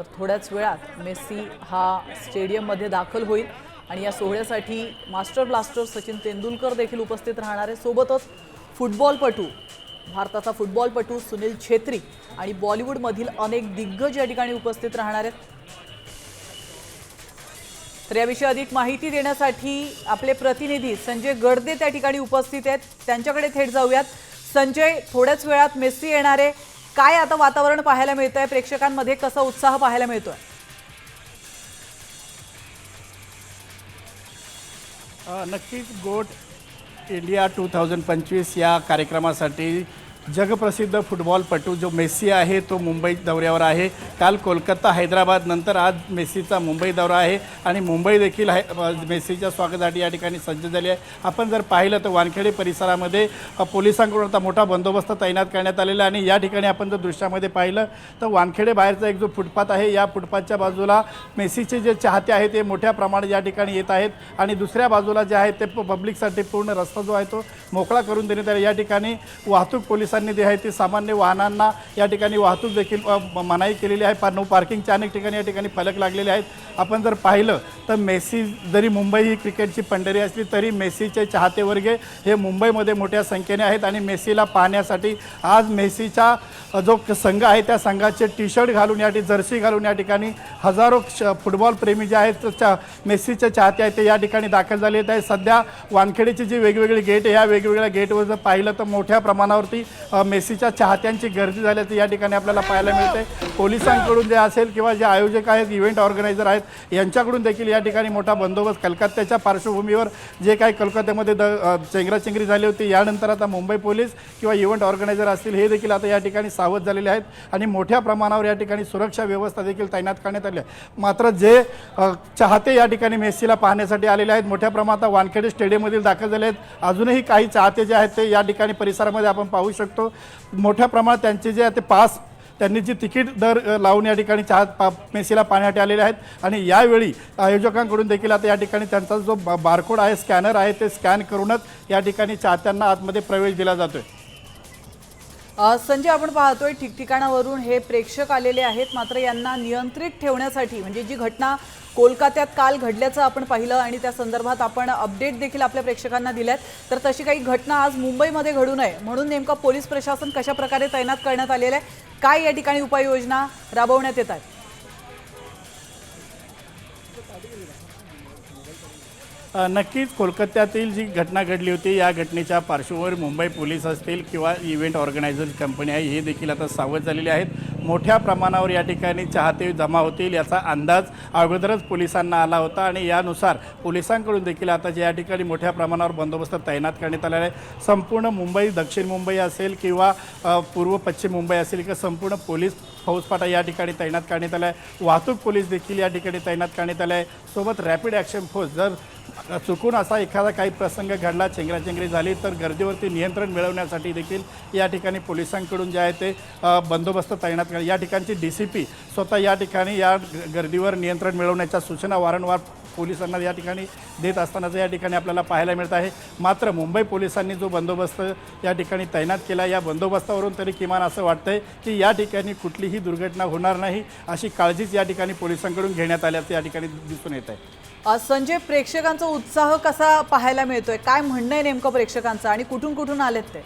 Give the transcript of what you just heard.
तर थोड्याच वेळात मेस्सी हा स्टेडियममध्ये दाखल होईल. आणि या सोहळ्यासाठी मास्टर ब्लास्टर सचिन तेंडुलकर देखील उपस्थित राहणार आहे. सोबतच फुटबॉलपटू भारताचा फुटबॉलपटू सुनील छेत्री आणि बॉलिवूडमधील अनेक दिग्गज या ठिकाणी उपस्थित राहणार आहेत. तर याविषयी अधिक माहिती देण्यासाठी आपले प्रतिनिधी संजय गडदे त्या ठिकाणी उपस्थित आहेत. त्यांच्याकडे थेट जाऊयात. संजय थोड्याच वेळात मेस्सी येणार आहे. काय आता वातावरण पाहायला मिळत आहे प्रेक्षकांमध्ये कसा उत्साह पाहायला मिळतोय? नक्कीच गोट इंडिया टू थाउजंड पंचवीस या कार्यक्रमासाठी जगप्रसिद्ध फुटबॉलपटू जो मेस्सी आहे तो मुंबई दौऱ्यावर आहे. काल कोलकाता हैदराबाद नंतर आज मेस्सीचा मुंबई दौरा आहे आणि मुंबई देखील है मेस्सीच्या स्वागतासाठी या ठिकाणी सज्ज झाली आहे. आपण जर पाहिलं तर वानखेडे परिसरामध्ये पोलिसांकडून आता मोठा बंदोबस्त तैनात करण्यात आलेला आहे आणि या ठिकाणी आपण जर दृश्यामध्ये पाहिलं तर वानखेडे बाहेरचा एक जो फुटपाथ आहे या फुटपाथच्या बाजूला मेस्सीचे जे चाहते आहेत ते मोठ्या प्रमाणात या ठिकाणी येत आहेत. आणि दुसऱ्या बाजूला जे आहे ते प- पब्लिकसाठी पूर्ण रस्ता जो आहे तो मोकळा करून देण्यात आला या ठिकाणी वाहतूक पोलिसांनी जे आहे ते सामान्य वाहनांना या ठिकाणी वाहतूक देखील म- मनाई केलेली आहे. पा नऊ पार्किंगच्या अनेक ठिकाणी या ठिकाणी फलक लागलेले आहेत. आपण जर पाहिलं तर मेसी जरी मुंबई ही क्रिकेटची पंढरी असली तरी मेसीचे चाहते वर्ग हे मुंबईमध्ये मोठ्या संख्येने आहेत आणि मेसीला पाहण्यासाठी आज मेसीचा जो संघ आहे त्या संघाचे टी शर्ट घालून या ठिकाणी जर्सी घालून या ठिकाणी हजारो फुटबॉल प्रेमी जे आहेत तर चा चाहते आहेत ते या ठिकाणी दाखल झाले आहेत. सध्या वानखेडेची जी वेगवेगळी गेट आहे या वेगवेगळ्या गेटवर जर पाहिलं तर मोठ्या प्रमाणावरती मेसीच्या चाहत्यांची गर्दी झाल्याचं या ठिकाणी आपल्याला पाहायला मिळते. संस्थांकडून जे असेल किंवा जे आयोजक आहेत इव्हेंट ऑर्गनायझर आहेत यांच्याकडून देखील या ठिकाणी मोठा बंदोबस्त कलकत्त्याच्या पार्श्वभूमीवर जे काही कलकत्त्यामध्ये द चेंगराचेंगरी झाली होती यानंतर आता मुंबई पोलीस किंवा इव्हेंट ऑर्गनायझर असतील हे देखील आता या ठिकाणी सावध झालेले आहेत आणि मोठ्या प्रमाणावर या ठिकाणी सुरक्षा व्यवस्था देखील तैनात करण्यात आली आहे. मात्र जे चाहते या ठिकाणी मेस्सीला पाहण्यासाठी आलेले आहेत मोठ्या प्रमाणात वानखेडे स्टेडियममधील दाखल झाले आहेत. अजूनही काही चाहते जे आहेत ते या ठिकाणी परिसरामध्ये आपण पाहू शकतो. मोठ्या प्रमाणात त्यांचे जे आहे ते पास त्यांनी जी तिकीट दर लावून या ठिकाणी चहा पा मेसीला पाहण्यासाठी आलेले आहेत. आणि यावेळी आयोजकांकडून देखील आता या ठिकाणी त्यांचा जो बारकोड आहे स्कॅनर आहे ते स्कॅन करूनच या ठिकाणी चाहत्यांना आतमध्ये प्रवेश दिला जातो आहे संजय आपण पाहतोय ठिकठिकाणावरून हे प्रेक्षक आलेले आहेत मात्र यांना नियंत्रित ठेवण्यासाठी म्हणजे जी घटना कोलकात्यात काल घडल्याचं आपण पाहिलं आणि त्या संदर्भात आपण अपडेट देखील आपल्या प्रेक्षकांना दिल्यात. तर तशी काही घटना आज मुंबईमध्ये घडू नये म्हणून नेमकं पोलीस प्रशासन कशा प्रकारे तैनात करण्यात आलेलं आहे काय या ठिकाणी उपाययोजना राबवण्यात येत आहेत? नक्कीच कोलकात्यातील जी घटना घडली होती या घटनेच्या पार्श्वभूमीवर मुंबई पोलीस असतील किंवा इव्हेंट ऑर्गनायझर कंपनी आहे हे देखील आता सावध झालेले आहेत. मोठ्या प्रमाणावर या ठिकाणी चाहते जमा होतील याचा अंदाज अगोदरच पोलिसांना आला होता आणि यानुसार पोलिसांकडून देखील आता जे या ठिकाणी मोठ्या प्रमाणावर बंदोबस्त तैनात करण्यात आलेला आहे संपूर्ण मुंबई दक्षिण मुंबई असेल किंवा पूर्व पश्चिम मुंबई असेल किंवा संपूर्ण पोलीस फौजफाटा या ठिकाणी तैनात करण्यात आला आहे. वाहतूक पोलीस देखील या ठिकाणी तैनात करण्यात आला आहे. सोबत रॅपिड ॲक्शन फोर्स जर चुकून असा एखादा काही प्रसंग घडला चेंगराचेंगरी झाली तर गर्दीवरती नियंत्रण मिळवण्यासाठी देखील या ठिकाणी पोलिसांकडून जे आहे ते बंदोबस्त तैनात या ठिकाणची डी सी पी स्वतः या ठिकाणी या गर्दीवर नियंत्रण मिळवण्याच्या सूचना वारंवार पोलिसांना या ठिकाणी देत असतानाच या ठिकाणी आपल्याला पाहायला मिळत आहे. मात्र मुंबई पोलिसांनी जो बंदोबस्त या ठिकाणी तैनात केला या बंदोबस्तावरून तरी किमान असं वाटतंय की या ठिकाणी कुठलीही दुर्घटना होणार नाही अशी काळजीच या ठिकाणी पोलिसांकडून घेण्यात आल्याचं या ठिकाणी दिसून येत आहे. संजय प्रेक्षकांचा उत्साह कसा पाहायला मिळतोय? काय म्हणणं आहे नेमकं प्रेक्षकांचं? आणि कुठून कुठून आलेत ते?